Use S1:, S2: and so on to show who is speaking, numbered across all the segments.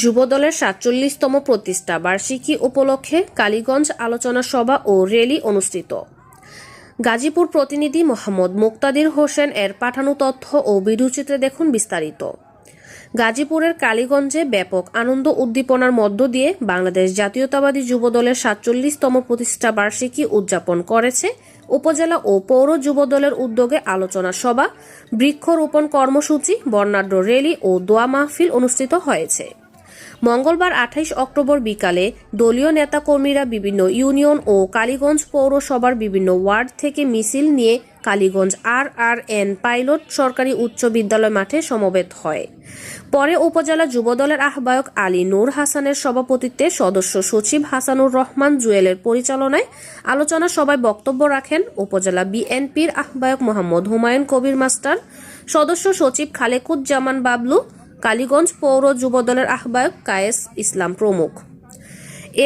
S1: যুবদলের সাতচল্লিশতম প্রতিষ্ঠা বার্ষিকী উপলক্ষে কালীগঞ্জ আলোচনা সভা ও র্যালি অনুষ্ঠিত। গাজীপুর প্রতিনিধি মোহাম্মদ মুক্তাদির হোসেন এর পাঠানো তথ্য ও ভিডিওচিত্রে দেখুন বিস্তারিত। গাজীপুরের কালীগঞ্জে ব্যাপক আনন্দ উদ্দীপনার মধ্য দিয়ে বাংলাদেশ জাতীয়তাবাদী যুবদলের সাতচল্লিশতম প্রতিষ্ঠা বার্ষিকী উদযাপন করেছে উপজেলা ও পৌর যুবদলের উদ্যোগে আলোচনা সভা, বৃক্ষরোপণ কর্মসূচি, বর্ণাঢ্য র্যালি ও দোয়া মাহফিল অনুষ্ঠিত হয়েছে। মঙ্গলবার আঠাইশ অক্টোবর বিকালে দলীয় নেতাকর্মীরা বিভিন্ন ইউনিয়ন ও কালীগঞ্জ পৌরসভার বিভিন্ন ওয়ার্ড থেকে মিছিল নিয়ে Kaliganj R R N pilot সরকারি উচ্চ বিদ্যালয় মাঠে সমবেত হয়। পরে উপজেলা যুবদলের আহ্বায়ক আলী নূর হাসানের সভাপতিত্বে সদস্য সচিব হাসানুর রহমান জুয়েলের পরিচালনায় আলোচনা সভায় বক্তব্য রাখেন উপজেলা বিএনপির আহ্বায়ক মোহাম্মদ হুমায়ুন কবির মাস্টার, সদস্য সচিব খালেকুজ্জামান বাবলু কালীগঞ্জ পৌর যুবদলের আহ্বায়ক কায়েস ইসলাম প্রমুখ।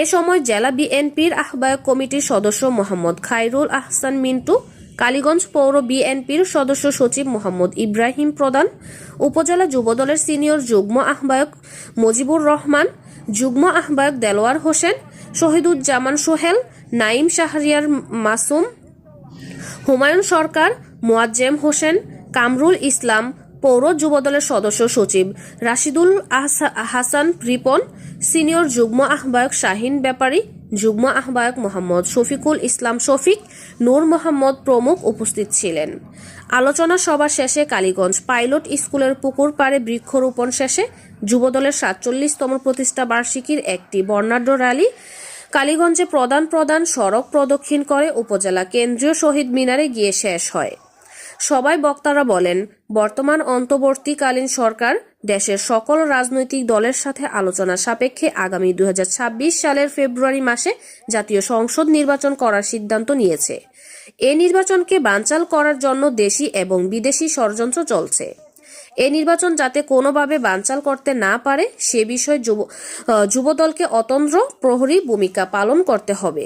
S1: এ সময় জেলা বিএনপির আহ্বায়ক কমিটির সদস্য মোহাম্মদ খায়রুল আহসান মিন্টু, কালীগঞ্জ পৌর বিএনপির সদস্য সচিব মোহাম্মদ ইব্রাহিম প্রধান, উপজেলা যুবদলের সিনিয়র যুগ্ম আহ্বায়ক মজিবুর রহমান, যুগ্ম আহ্বায়ক দেলোয়ার হোসেন, শহীদুজ্জামান সোহেল, নাইম শাহরিয়ার মাসুম, হুমায়ুন সরকার, মোয়াজ্জেম হোসেন, কামরুল ইসলাম পৌর যুবদলের সদস্য সচিব রাশিদুল হাসান রিপন, সিনিয়র যুগ্ম আহ্বায়ক শাহিন ব্যাপারী, যুগ্ম আহ্বায়ক মোহাম্মদ শফিকুল ইসলাম শফিক, নূর মোহাম্মদ প্রমুখ উপস্থিত ছিলেন। আলোচনা সভা শেষে কালীগঞ্জ পাইলট স্কুলের পুকুর পাড়ে বৃক্ষরোপণ শেষে যুবদলের সাতচল্লিশতম প্রতিষ্ঠা বার্ষিকীর একটি বর্ণাঢ্য র্যালি কালীগঞ্জে প্রধান প্রধান সড়ক প্রদক্ষিণ করে উপজেলা কেন্দ্রীয় শহীদ মিনারে গিয়ে শেষ হয়। সবাই বক্তারা বলেন, বর্তমান অন্তর্বর্তীকালীন সরকার দেশের সকল রাজনৈতিক দলের সাথে আলোচনা সাপেক্ষে আগামী দু হাজার ছাব্বিশ সালের ফেব্রুয়ারি মাসে জাতীয় সংসদ নির্বাচন করার সিদ্ধান্ত নিয়েছে। এ নির্বাচনকে বানচাল করার জন্য দেশি এবং বিদেশি ষড়যন্ত্র চলছে। এ নির্বাচন যাতে কোনোভাবে বানচাল করতে না পারে, সে বিষয়ে যুব যুবদলকে অতন্ত্র প্রহরী ভূমিকা পালন করতে হবে।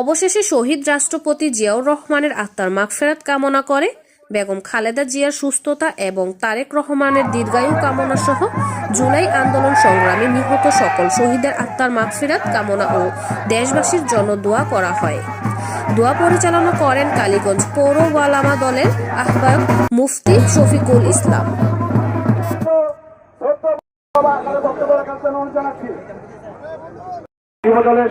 S1: অবশেষে শহীদ রাষ্ট্রপতি জিয়াউর রহমানের আত্মার মাগফেরাত কামনা করে বেগম খালেদা জিয়ার সুস্থতা এবং তারেক রহমানের দীর্ঘায়ু কামনা সহ জুলাই আন্দোলন সংগ্রামে নিহত সকল শহীদের আত্মার মাগফিরাত কামনা ও দেশবাসীর জন্য দোয়া করা হয়। দোয়া পরিচালনা করেন কালীগঞ্জ পৌর ওয়ালামা দলের আহ্বায়ক মুফতি শফিকুল ইসলাম।
S2: দলের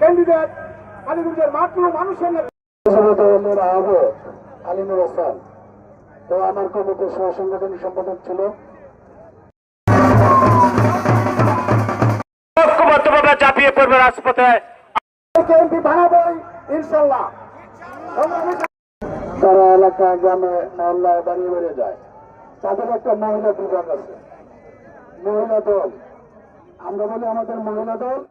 S2: ক্যান্ডিডেট কালীগঞ্জের মাত্র মানুষের আলিনুর হাসান। তো আমার কমিটির সহ সংগঠনের সম্পাদক ছিল।
S3: চাপিয়ে পড়বে রাজপথে।
S2: এমপি বানাবই ইনশাল্লাহ তারা এলাকা গ্রামে মহল্লায় বাড়িয়ে বেড়ে যায়। তাদের একটা মহিলা বিভাগ আছে। মহিলা দল। আমরা বলি আমাদের মহিলা দল।